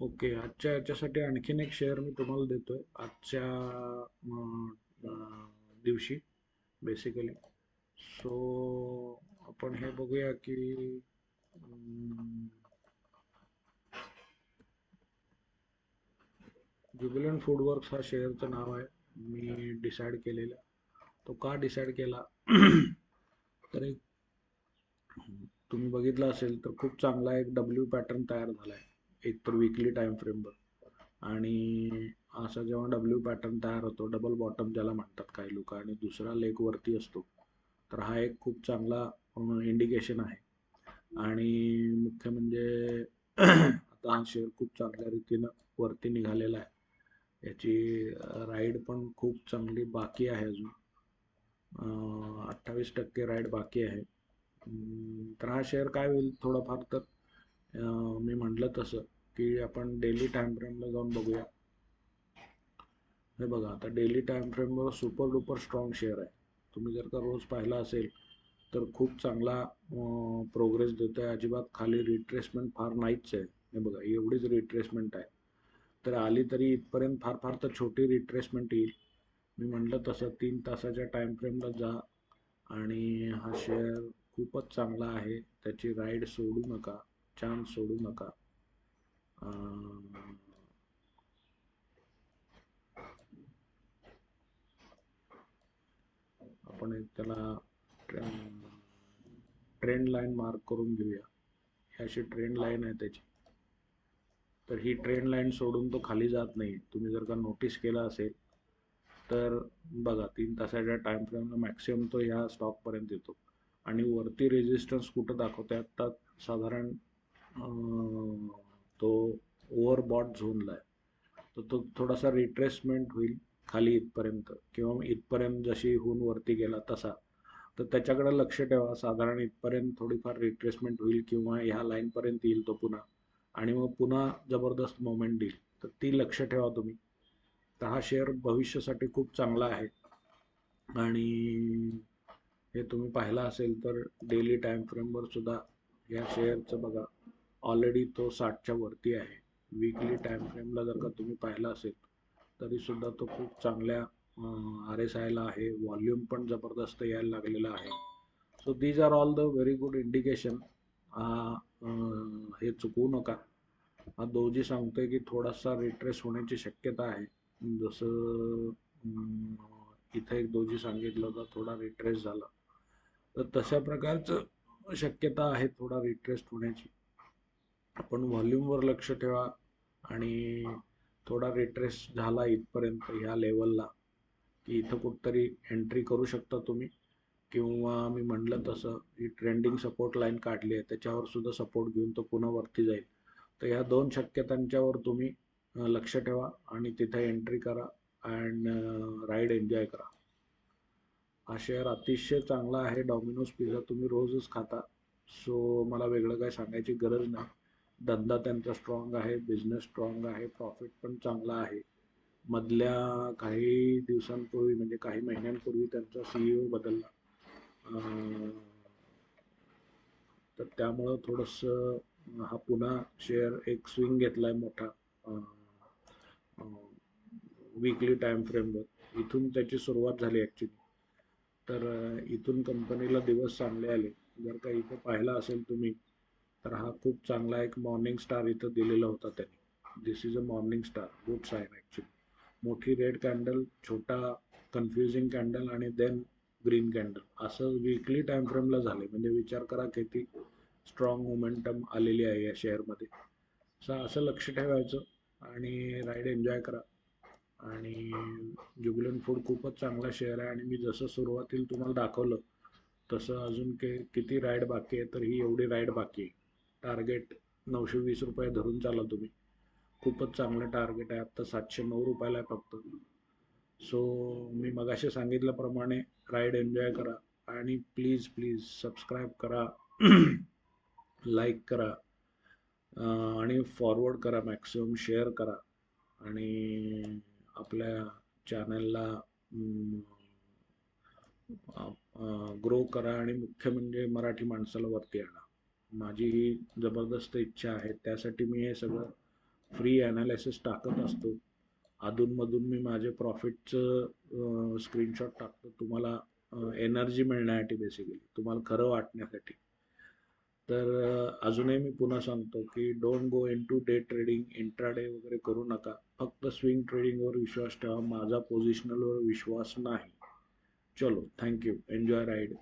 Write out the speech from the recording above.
Okay आजच्या याच्यासाठी आणखीन एक शेअर मी तुम्हाला देतो आहे आजच्या दिवशी बेसिकली सो आपण हे बघूया की ज्युबिलंट फूडवर्क्स हा शेअरचं नाव आहे. मी डिसाईड केलेलं. तो का डिसाईड केला? तर एक तुम्ही बघितलं असेल तर खूप चांगला एक डब्ल्यू पॅटर्न तयार झाला आहे एक तर विकली टाईम फ्रेमवर आणि असा जेव्हा डब्ल्यू पॅटर्न तयार होतो डबल बॉटम ज्याला म्हणतात काही लोक आणि दुसरा लेग वरती असतो तर हा एक खूप चांगला इंडिकेशन आहे. आणि मुख्य म्हणजे आता हा शेअर खूप चांगल्या रीतीनं वरती निघालेला आहे. याची राईड पण खूप चांगली बाकी आहे अजून. अठ्ठावीस टक्के राईड बाकी आहे. तर हा शेअर काय होईल थोडंफार तर मी म्हटलं तसं की आपण डेली टाइम फ्रेमला जाऊन बघूया. हे बघा आता डेली टाइम फ्रेमवर सुपर डुपर स्ट्रॉंग शेअर आहे. तुम्ही जर का रोज पाहिला असेल तर खूप चांगला प्रोग्रेस देतो आहे अजिबात खाली रिट्रेसमेंट फार नाहीच आहे. हे बघा एवढीच रिट्रेसमेंट आहे. तर आली तरी इथपर्यंत फार फार तर छोटी रिट्रेसमेंट येईल. मी म्हटलं तसं तीन तासाच्या टाइम फ्रेमला जा. आणि हा शेअर खूपच चांगला आहे. त्याची राईड सोडू नका. चान्स सोडू नका. आपण एक त्याला ट्रेंड लाईन मार्क करून घेऊया. ही अशी ट्रेंड लाईन आहे त्याची. तर ही ट्रेंड लाईन सोडून तो खाली जात नाही. तुम्ही जर का नोटीस केला असेल तर बघा तीन तासाच्या टाइम फ्रेमला मॅक्सिमम तो ह्या स्टॉकपर्यंत येतो. आणि वरती रेजिस्टन्स कुठं दाखवते आत्ता साधारण तो ओव्हरबॉट झोनला आहे. तर तो थोडासा रिट्रेसमेंट होईल खाली इथपर्यंत. किंवा इथपर्यंत जशी होऊन वरती गेला तसा. तर त्याच्याकडे लक्ष ठेवा. साधारण इथपर्यंत थोडीफार रिट्रेसमेंट होईल किंवा ह्या लाईनपर्यंत येईल तो पुन्हा. आणि मग पुन्हा जबरदस्त मोमेंट देईल. तर ती लक्ष ठेवा तुम्ही. तर हा शेअर भविष्यासाठी खूप चांगला आहे. आणि हे तुम्ही पाहिलं असेल तर डेली टाईम फ्रेमवर सुद्धा या शेअरचं बघा. ऑलरेडी तो साठच्या वरती आहे. विकली टाइम फ्रेमला जर का तुम्ही पाहिलं असेल तरी सुद्धा तो खूप चांगल्या आर एस आयला आहे. व्हॉल्यूम पण जबरदस्त यायला लागलेला आहे. So these are all the very good indication हे चुकवू नका. हा दोजी सांगतोय की थोडासा रिट्रेस होण्याची शक्यता आहे. जसं इथं एक दोजी सांगितलं होतं थोडा रिट्रेस झाला. तर तशा प्रकारचं शक्यता आहे थोडा रिट्रेस होण्याची. आपण व्हॉल्यूमवर लक्ष ठेवा आणि थोडा रिट्रेस झाला इथपर्यंत ह्या लेवलला की इथं कुठतरी एंट्री करू शकता तुम्ही. किंवा मी म्हणलं तसं ही ट्रेंडिंग सपोर्ट लाईन काढली आहे त्याच्यावर सुद्धा सपोर्ट घेऊन तो पुन्हा वरती जाईल. तर ह्या दोन शक्यतांच्यावर तुम्ही लक्ष ठेवा आणि तिथे एंट्री करा अँड राईड एन्जॉय करा. हा शेअर अतिशय चांगला आहे डॉमिनोज पिझ्झा तुम्ही रोजच खाता. सो मला वेगळं काय सांगायची गरज नाही. धंदा त्यांचा स्ट्रॉंग आहे बिझनेस स्ट्रॉंग आहे प्रॉफिट पण चांगला आहे. मधल्या काही दिवसांपूर्वी म्हणजे काही महिन्यांपूर्वी त्यांचा सी ओ बदलला. तर त्यामुळं थोडंसं हा पुन्हा शेअर एक स्विंग घेतला आहे मोठा विकली टाइम फ्रेमवर इथून त्याची सुरुवात झाली ॲक्च्युली तर इथून कंपनीला दिवस चांगले आले. जर का इथं पाहिला असेल तुम्ही तर हा खूप चांगला एक मॉर्निंग स्टार इथं दिलेला होता त्यांनी. This is a morning star good sign actually मोठी रेड कॅन्डल छोटा कन्फ्युजिंग कॅन्डल आणि देन ग्रीन कॅन्डल असं विकली टाइम फ्रेमला झाले म्हणजे विचार करा किती स्ट्रॉंग मोमेंटम आलेली आहे या शेअरमध्ये सो असं लक्ष ठेवायचं आणि राईड एन्जॉय करा. आणि जुबिलंट फूड खूपच चांगला शेअर आहे. आणि मी जसं सुरुवातीला तुम्हाला दाखवलं तसं अजून के किती राईड बाकी आहे तर ही एवढी राईड बाकी आहे. टार्गेट नऊशे वीस रुपये धरून चाला तुम्ही. खूपच चांगलं टार्गेट आहे. आत्ता सातशे नऊ रुपयाला आहे फक्त. सो मी मगाशी सांगितल्याप्रमाणे राईड एन्जॉय करा आणि प्लीज प्लीज सबस्क्राईब करा. लाईक करा. आणि फॉरवर्ड करा मॅक्सिमम शेअर करा. आणि आपल्या चॅनलला ग्रो करा आणि मुख्य म्हणजे मराठी माणसाला वरती आणा. माझी ही जबरदस्त इच्छा आहे. त्यासाठी मी हे सगळं फ्री ॲनालिसिस टाकत असतो. अधूनमधून मी माझे प्रॉफिटचं स्क्रीनशॉट टाकतो. तुम्हाला एनर्जी मिळण्यासाठी बेसिकली तुम्हाला खरं वाटण्यासाठी. तर अजूनही मी पुन्हा सांगतो की don't go into day trading intraday वगैरे करू नका. फक्त स्विंग ट्रेडिंगवर विश्वास ठेवा. माझा पोझिशनलवर विश्वास नाही. चलो थँक्यू एन्जॉय राईड